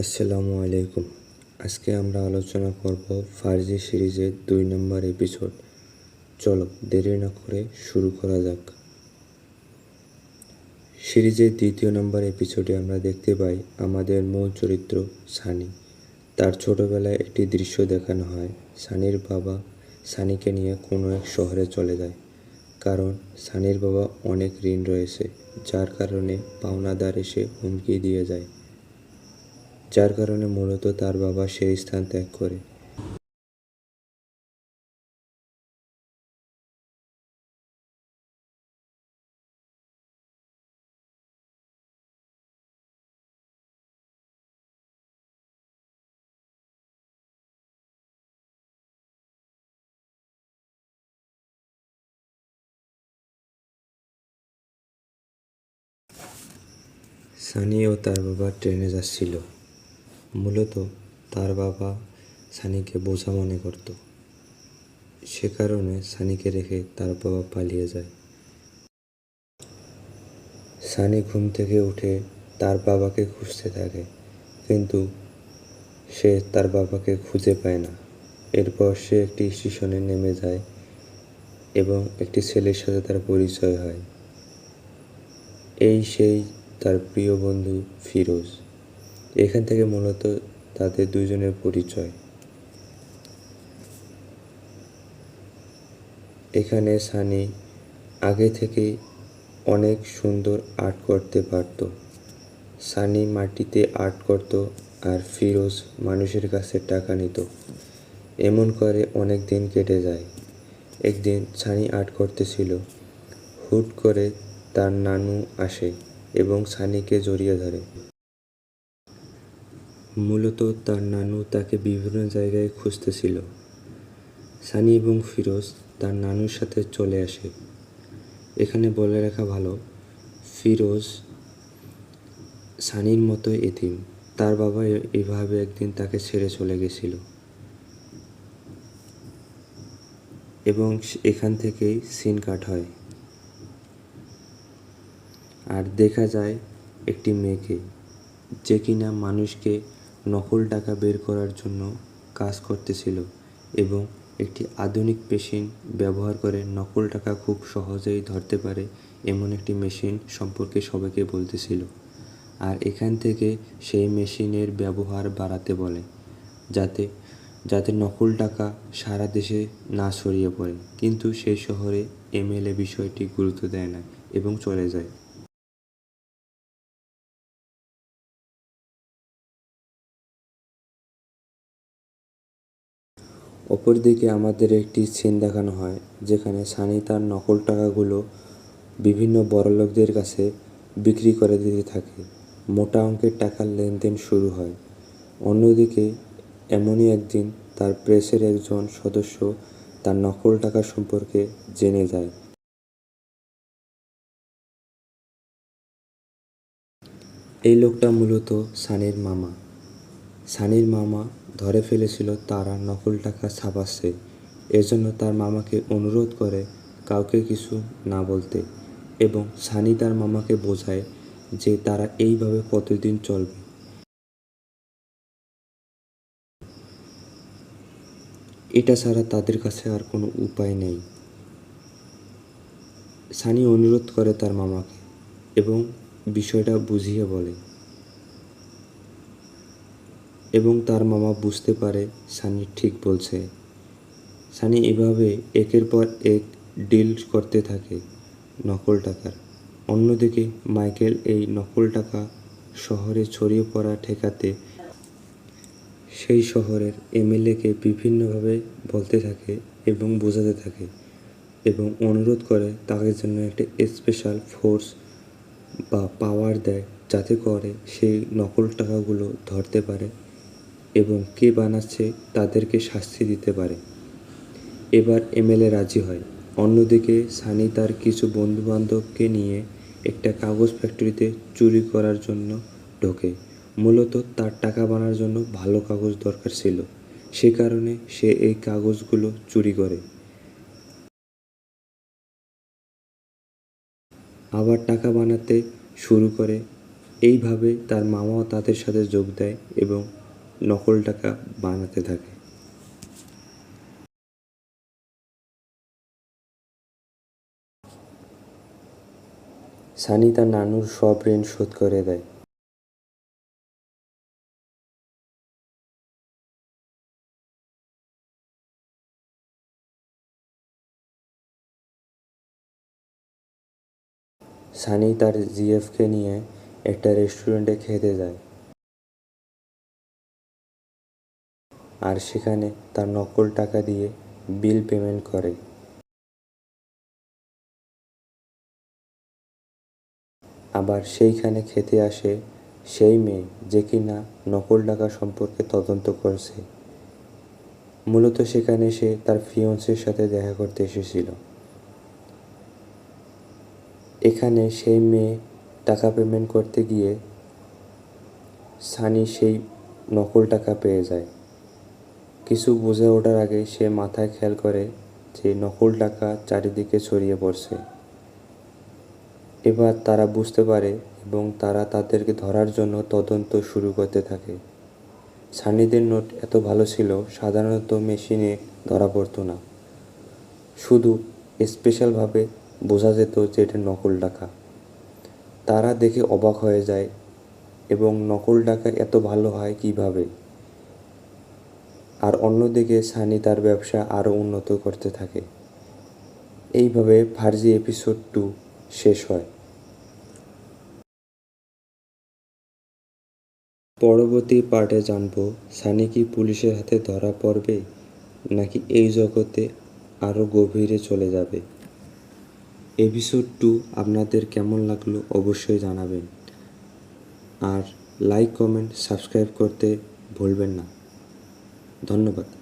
আসসালামু আলাইকুম। আজকে আমরা আলোচনা করব ফার্জি সিরিজের দুই নম্বর এপিসোড চলো, দেরি না করে শুরু করা যাক। সিরিজের দ্বিতীয় নম্বর এপিসোডে আমরা দেখতে পাই আমাদের মূল চরিত্র সানি। তার ছোটবেলায় একটি দৃশ্য দেখানো হয়। সানির বাবা সানিকে নিয়ে কোনো এক শহরে চলে যায়। কারণ সানির বাবা অনেক ঋণ রয়েছে, যার কারণে পাওনাদার এসে হুমকি দিয়ে যায়। যার কারণে মূলত তার বাবা সেই স্থান ত্যাগ করে। সানি ও তার বাবা ট্রেনে যাচ্ছিল। মূলত তার বাবা সানিকে বোঝা মনে করত। সে কারণে সানিকে রেখে তার বাবা পালিয়ে যায়। সানি ঘুম থেকে উঠে তার বাবাকে খুঁজতে থাকে, কিন্তু সে তার বাবাকে খুঁজে পায় না। এরপর সে একটি স্টেশনে নেমে যায় এবং একটি ছেলের সাথে তার পরিচয় হয়। এই সেই তার প্রিয় বন্ধু ফিরোজ। এখান থেকে মূলত তাদের দুজনের পরিচয়। এখানে সানি আগে থেকেই অনেক সুন্দর আর্ট করতে পারত। সানি মাটিতে আর্ট করত আর ফিরোজ মানুষের কাছে টাকা নিত। এমন করে অনেক দিন কেটে যায়। একদিন সানি আর্ট করতেছিল। হুট করে তার নানু আসে এবং সানিকে জড়িয়ে ধরে। মূলত তার নানু তাকে বিভিন্ন জায়গায় খুঁজতেছিল। সানি এবং ফিরোজ তার নানুর সাথে চলে আসে। এখানে বলে রাখা ভালো, ফিরোজ সানির মতো এতিম। তার বাবা এভাবে একদিন তাকে ছেড়ে চলে গেছিল। এবং এখান থেকেই সিন কাট হয়। আর দেখা যায় একটি মেয়েকে, যে কিনা মানুষকে নকল টাকা বের করার জন্য কাজ করতেছিল এবং একটি আধুনিক মেশিন ব্যবহার করে নকল টাকা খুব সহজেই ধরতে পারে এমন একটি মেশিন সম্পর্কে সবাইকে বলতেছিল। আর এখান থেকে সেই মেশিনের ব্যবহার বাড়াতে বলে, যাতে যাতে নকল টাকা সারা দেশে না ছড়িয়ে পড়ে। কিন্তু সেই শহরে এমএলএ বিষয়টি গুরুত্ব দেয় না এবং চলে যায়। অপরদিকে আমাদের একটি সিন দেখানো হয়, যেখানে সানি তার নকল টাকাগুলো বিভিন্ন বড়লোকদের কাছে বিক্রি করে দিতে থাকে। মোটা অঙ্কের টাকার লেনদেন শুরু হয়। অন্যদিকে, এমনই একদিন তার প্রেসের একজন সদস্য তার নকল টাকা সম্পর্কে জেনে যায়। এই লোকটা মূলত সানির মামা। সানির মামা ধরে ফেলেছিল তারা নকল টাকা ছাপাচ্ছে। এজন্য তার মামাকে অনুরোধ করে কাউকে কিছু না বলতে এবং সানি তার মামাকে বোঝায় যে তারা এইভাবে কতদিন চলবে। এটা ছাড়া তাদের কাছে আর কোনো উপায় নেই। সানি অনুরোধ করে তার মামাকে এবং বিষয়টা বুঝিয়ে বলে। এবং তার মামা বুঝতে পারে সানি ঠিক বলছে। সানি এভাবে একের পর এক ডিল করতে থাকে নকল টাকার। অন্যদিকে মাইকেল এই নকল টাকা শহরে ছড়িয়ে পড়া ঠেকাতে সেই শহরের এমএলএকে বিভিন্নভাবে বলতে থাকে এবং বোঝাতে থাকে এবং অনুরোধ করে তাদের জন্য একটা স্পেশাল ফোর্স বা পাওয়ার দেয় যাতে করে সেই নকল টাকাগুলো ধরতে পারে। এবং কে বানাচ্ছে তাদেরকে শাস্তি দিতে পারে। এবার এমএলএ রাজি হয়। অন্যদিকে সানি তার কিছু বন্ধুবান্ধবকে নিয়ে একটা কাগজ ফ্যাক্টরিতে চুরি করার জন্য ঢোকে। মূলত তার টাকা বানার জন্য ভালো কাগজ দরকার ছিল। সে কারণে সে এই কাগজগুলো চুরি করে। আবার টাকা বানাতে শুরু করে। এইভাবে তার মামাও তাদের সাথে যোগ দেয় এবং নকল টাকা বানাতে থাকে। সানি তার নানুর সব ঋণ শোধ করে দেয়। সানি তার জিএফকে নিয়ে একটা রেস্টুরেন্টে খেতে যায়। আর সেখানে তার নকল টাকা দিয়ে বিল পেমেন্ট করে। আবার সেইখানে খেতে আসে সেই মেয়ে যে কিনা নকল টাকা সম্পর্কে তদন্ত করছে। মূলত সেখানে সে তার ফিয়ন্সের সাথে দেখা করতে এসেছিল। এখানে সেই মেয়ে টাকা পেমেন্ট করতে গিয়ে সানি সেই নকল টাকা পেয়ে যায়। কিছু বুঝে ওঠার আগে সে মাথায় খেয়াল করে যে নকল টাকা চারিদিকে ছড়িয়ে পড়ছে। এবার তারা বুঝতে পারে এবং তারা তাদেরকে ধরার জন্য তদন্ত শুরু করতে থাকে। সানিদের নোট এত ভালো ছিল, সাধারণত মেশিনে ধরা পড়তো না। শুধু স্পেশালভাবে বোঝা যেত যে এটা নকল টাকা। তারা দেখে অবাক হয়ে যায়, এবং নকল টাকা এত ভালো হয় কীভাবে? আর অন্যদিকে সানি তার ব্যবসা আরও উন্নত করতে থাকে। এইভাবে ফার্জি এপিসোড টু শেষ হয়। পরবর্তী পার্টে জানব, সানি কি পুলিশের হাতে ধরা পড়বে, নাকি এই জগতে আরও গভীরে চলে যাবে? এপিসোড টু আপনাদের কেমন লাগল অবশ্যই জানাবেন। আর লাইক, কমেন্ট, সাবস্ক্রাইব করতে ভুলবেন না। ধন্যবাদ।